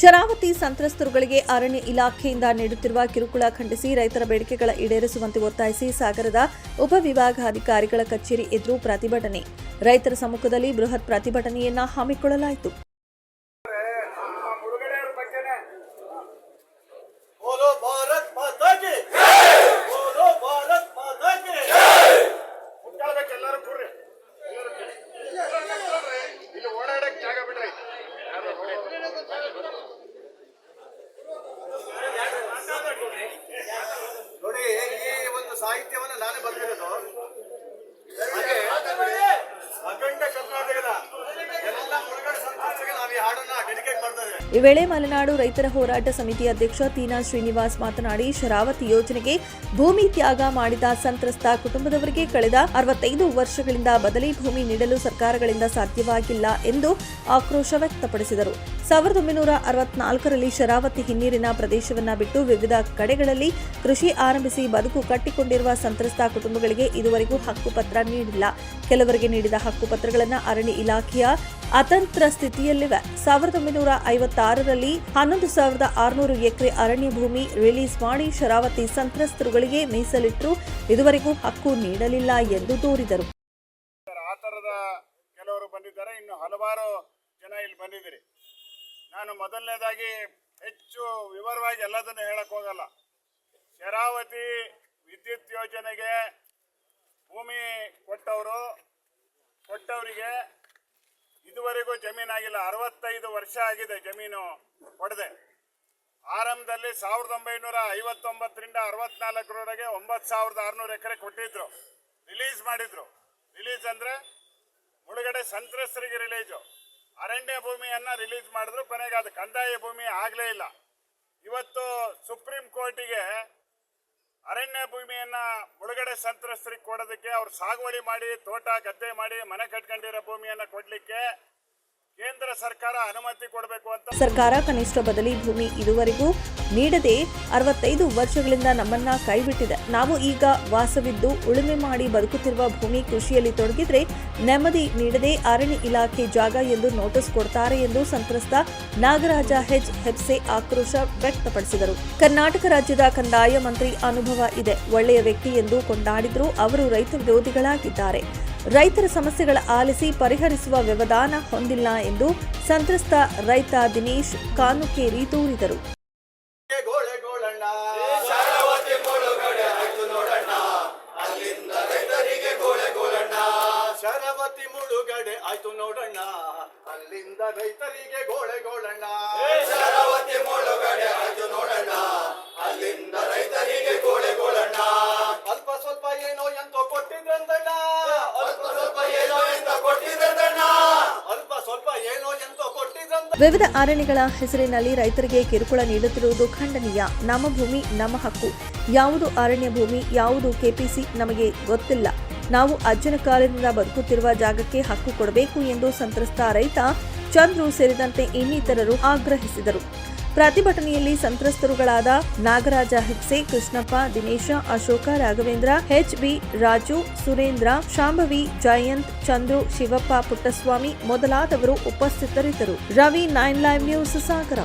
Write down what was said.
ಶರಾವತಿ ಸಂತ್ರಸ್ತರುಗಳಿಗೆ ಅರಣ್ಯ ಇಲಾಖೆಯಿಂದ ನೀಡುತ್ತಿರುವ ಕಿರುಕುಳ ಖಂಡಿಸಿ ರೈತರ ಬೇಡಿಕೆಗಳ ಈಡೇರಿಸುವಂತೆ ಒತ್ತಾಯಿಸಿ ಸಾಗರದ ಉಪವಿಭಾಗಾಧಿಕಾರಿಗಳ ಕಚೇರಿ ಎದುರು ಪ್ರತಿಭಟನೆ. ರೈತರ ಸಮ್ಮುಖದಲ್ಲಿ ಬೃಹತ್ ಪ್ರತಿಭಟನೆಯನ್ನ ಹಮ್ಮಿಕೊಳ್ಳಲಾಯಿತು. ನೋಡಿ, ಈ ಒಂದು ಸಾಹಿತ್ಯವನ್ನು ನಾನೇ ಬರ್ತಿರೋದು ಅಖಂಡ ಕರ್ನಾಟಕದ ಎಲ್ಲ ಮುಳುಗಡೆ ಸಂತ್ರಸ್ತರಿಗೆ ನಾವು ಈ ಹಾಡನ್ನ ಡೆಡಿಕೇಟ್ ಈ ವೇಳೆ ಮಲೆನಾಡು ರೈತರ ಹೋರಾಟ ಸಮಿತಿ ಅಧ್ಯಕ್ಷ ತೀನಾ ಶ್ರೀನಿವಾಸ್ ಮಾತನಾಡಿ, ಶರಾವತಿ ಯೋಜನೆಗೆ ಭೂಮಿ ತ್ಯಾಗ ಮಾಡಿದ ಸಂತ್ರಸ್ತ ಕುಟುಂಬದವರಿಗೆ ಕಳೆದ ಅರವತ್ತೈದು ವರ್ಷಗಳಿಂದ ಬದಲಿ ಭೂಮಿ ನೀಡಲು ಸರ್ಕಾರಗಳಿಂದ ಸಾಧ್ಯವಾಗಿಲ್ಲ ಎಂದು ಆಕ್ರೋಶ ವ್ಯಕ್ತಪಡಿಸಿದರು. ಸಾವಿರದ ಒಂಬೈನೂರ ಅರವತ್ನಾಲ್ಕರಲ್ಲಿ ಶರಾವತಿ ಹಿನ್ನೀರಿನ ಪ್ರದೇಶವನ್ನ ಬಿಟ್ಟು ವಿವಿಧ ಕಡೆಗಳಲ್ಲಿ ಕೃಷಿ ಆರಂಭಿಸಿ ಬದುಕು ಕಟ್ಟಿಕೊಂಡಿರುವ ಸಂತ್ರಸ್ತ ಕುಟುಂಬಗಳಿಗೆ ಇದುವರೆಗೂ ಹಕ್ಕುಪತ್ರ ನೀಡಿಲ್ಲ. ಕೆಲವರಿಗೆ ನೀಡಿದ ಹಕ್ಕುಪತ್ರಗಳನ್ನು ಅರಣ್ಯ ಇಲಾಖೆಯ ಅತಂತ್ರ ಸ್ಥಿತಿಯಲ್ಲಿವೆ. ಸಾವಿರದ ಒಂಬೈನೂರ ಐವತ್ತಾರರಲ್ಲಿ ಹನ್ನೊಂದು ಸಾವಿರದ ಆರುನೂರು ಎಕರೆ ಅರಣ್ಯ ಭೂಮಿ ರಿಲೀಸ್ ಮಾಡಿ ಶರಾವತಿ ಸಂತ್ರಸ್ತರುಗಳಿಗೆ ಮೀಸಲಿಟ್ಟರು. ಇದುವರೆಗೂ ಹಕ್ಕು ನೀಡಲಿಲ್ಲ ಎಂದು ದೂರಿದರು. ಆ ಕೆಲವರು ಬಂದಿದ್ದಾರೆ. ಇನ್ನು ಹಲವಾರು ಜನ ಇಲ್ಲಿ ಬಂದಿದ್ದೀರಿ. ನಾನು ಮೊದಲನೇದಾಗಿ ಹೆಚ್ಚು ವಿವರವಾಗಿ ಎಲ್ಲದನ್ನು ಹೇಳಕ್ ಹೋಗಲ್ಲ. ಶರಾವತಿ ವಿದ್ಯುತ್ ಯೋಜನೆಗೆ ಭೂಮಿ ಕೊಟ್ಟವರು, ಕೊಟ್ಟವರಿಗೆ ಇದುವರೆಗೂ ಜಮೀನಾಗಿಲ್ಲ. ಅರವತ್ತೈದು ವರ್ಷ ಆಗಿದೆ ಜಮೀನು ಕೊಡದೆ ಆರಂಭದಲ್ಲಿ ಸಾವಿರದ ಒಂಬೈನೂರ ಐವತ್ತೊಂಬತ್ತರಿಂದ ಅರವತ್ನಾಲ್ಕರವರೆಗೆ ಒಂಬತ್ತು ಸಾವಿರದ ಆರುನೂರು ಎಕರೆ ಕೊಟ್ಟಿದ್ರು. ರಿಲೀಸ್ ಮಾಡಿದ್ರು. ರಿಲೀಸ್ ಅಂದ್ರೆ ಮುಳುಗಡೆ ಸಂತ್ರಸ್ತರಿಗೆ ರಿಲೀಸು ಅರಣ್ಯ ಭೂಮಿಯನ್ನು ರಿಲೀಸ್ ಮಾಡಿದ್ರು. ಕೊನೆಗೆ ಅದು ಕಂದಾಯ ಭೂಮಿ ಆಗಲೇ ಇಲ್ಲ. ಇವತ್ತು ಸುಪ್ರೀಂ ಕೋರ್ಟಿಗೆ ಅರಣ್ಯ ಭೂಮಿಯನ್ನ ಮುಳುಗಡೆ ಸಂತ್ರಸ್ತರಿಗೆ ಕೊಡೋದಕ್ಕೆ ಅವ್ರು ಸಾಗುವಳಿ ಮಾಡಿ, ತೋಟ, ಗದ್ದೆ ಮಾಡಿ, ಮನೆ ಕಟ್ಕೊಂಡಿರೋ ಭೂಮಿಯನ್ನ ಕೊಡ್ಲಿಕ್ಕೆ ಕೇಂದ್ರ ಸರ್ಕಾರ ಅನುಮತಿ ಕೊಡಬೇಕು ಅಂತ ಸರ್ಕಾರ ಕನಿಷ್ಠ ಬದಲಿ ಭೂಮಿ ಇದುವರೆಗೂ ನೀಡದೆ ಅರವತ್ತೈದು ವರ್ಷಗಳಿಂದ ನಮ್ಮನ್ನ ಕೈಬಿಟ್ಟಿದೆ. ನಾವು ಈಗ ವಾಸವಿದ್ದು ಉಳುಮೆ ಮಾಡಿ ಬದುಕುತ್ತಿರುವ ಭೂಮಿ ಕೃಷಿಯಲ್ಲಿ ತೊಡಗಿದ್ರೆ ನೆಮ್ಮದಿ ನೀಡದೆ ಅರಣ್ಯ ಇಲಾಖೆ ಜಾಗ ಎಂದು ನೋಟಿಸ್ ಕೊಡ್ತಾರೆ ಎಂದು ಸಂತ್ರಸ್ತ ನಾಗರಾಜ ಹೆಚ್ ಹೆಪ್ಸೆ ಆಕ್ರೋಶ ವ್ಯಕ್ತಪಡಿಸಿದರು. ಕರ್ನಾಟಕ ರಾಜ್ಯದ ಕಂದಾಯ ಮಂತ್ರಿ ಅನುಭವ ಇದೆ. ಒಳ್ಳೆಯ ವ್ಯಕ್ತಿ ಎಂದು ಕೊಂಡಾಡಿದ್ರು ಅವರು ರೈತ ವಿರೋಧಿಗಳಾಗಿದ್ದಾರೆ. ರೈತರ ಸಮಸ್ಯೆಗಳ ಆಲಿಸಿ ಪರಿಹರಿಸುವ ವ್ಯವಧಾನ ಹೊಂದಿಲ್ಲ ಎಂದು ಸಂತ್ರಸ್ತ ರೈತ ದಿನೇಶ್ ಕಾನುಕೇರಿ ದೂರಿದರು ಗೋಳೆ ಗೋಳಣ್ಣ ಶರಾವತಿ ಮುಳುಗಡೆ ಆಯ್ತು ನೋಡಣ್ಣ ಅಲ್ಲಿಂದ ರೈತರಿಗೆ ಗೋಳೆ ಗೋಳಣ್ಣ ಶರಾವತಿ ಮುಳುಗಡೆ ಆಯ್ತು ನೋಡಣ್ಣ. ಅಲ್ಲಿಂದ ರೈತರಿಗೆ ಗೋಳೆ ಗೋಳಣ್ಣ. ಶರಾವತಿ ಮುಳುಗಡೆ ಆಯ್ತು ನೋಡಣ್ಣ. ಅಲ್ಲಿಂದ ರೈತರಿಗೆ ಗೋಳೆ ಗೋಳಣ್ಣ. ಅಲ್ಪ ಸ್ವಲ್ಪ ಏನೋ ಎಂತೋ ಕೊಟ್ಟಿದ್ರಂದಣ್ಣ ಅಲ್ಪ ಸ್ವಲ್ಪ ಏನೋ ಎಂತ ಕೊಟ್ಟಿದ್ರಂದಣ್ಣ ಅಲ್ಪ ಸ್ವಲ್ಪ ಏನೋ ಎಂತೋ ಕೊಟ್ಟಿದ್ರಂದ ವಿವಿಧ ಅರಣ್ಯಗಳ ಹೆಸರಿನಲ್ಲಿ ರೈತರಿಗೆ ಕಿರುಕುಳ ನೀಡುತ್ತಿರುವುದು ಖಂಡನೀಯ. ನಮ್ಮ ಭೂಮಿ ನಮ್ಮ ಹಕ್ಕು. ಯಾವುದು ಅರಣ್ಯ ಭೂಮಿ ಯಾವುದು ಕೆಪಿಸಿ ನಮಗೆ ಗೊತ್ತಿಲ್ಲ. ನಾವು ಅಜ್ಜನ ಕಾಲದಿಂದ ಬದುಕುತ್ತಿರುವ ಜಾಗಕ್ಕೆ ಹಕ್ಕು ಕೊಡಬೇಕು ಎಂದು ಸಂತ್ರಸ್ತ ರೈತ ಚಂದ್ರು ಸೇರಿದಂತೆ ಇನ್ನಿತರರು ಆಗ್ರಹಿಸಿದರು. ಪ್ರತಿಭಟನೆಯಲ್ಲಿ ಸಂತ್ರಸ್ತರುಗಳಾದ ನಾಗರಾಜ ಹೆಗ್ಸೆ, ಕೃಷ್ಣಪ್ಪ, ದಿನೇಶ, ಅಶೋಕ, ರಾಘವೇಂದ್ರ, ಎಚ್ ಬಿ, ರಾಜು, ಸುರೇಂದ್ರ, ಶಾಂಭವಿ, ಜಯಂತ್, ಚಂದ್ರು, ಶಿವಪ್ಪ ಪುಟ್ಟಸ್ವಾಮಿ ಮೊದಲಾದವರು ಉಪಸ್ಥಿತರಿದ್ದರು. Ravi, nine live news, Sagara.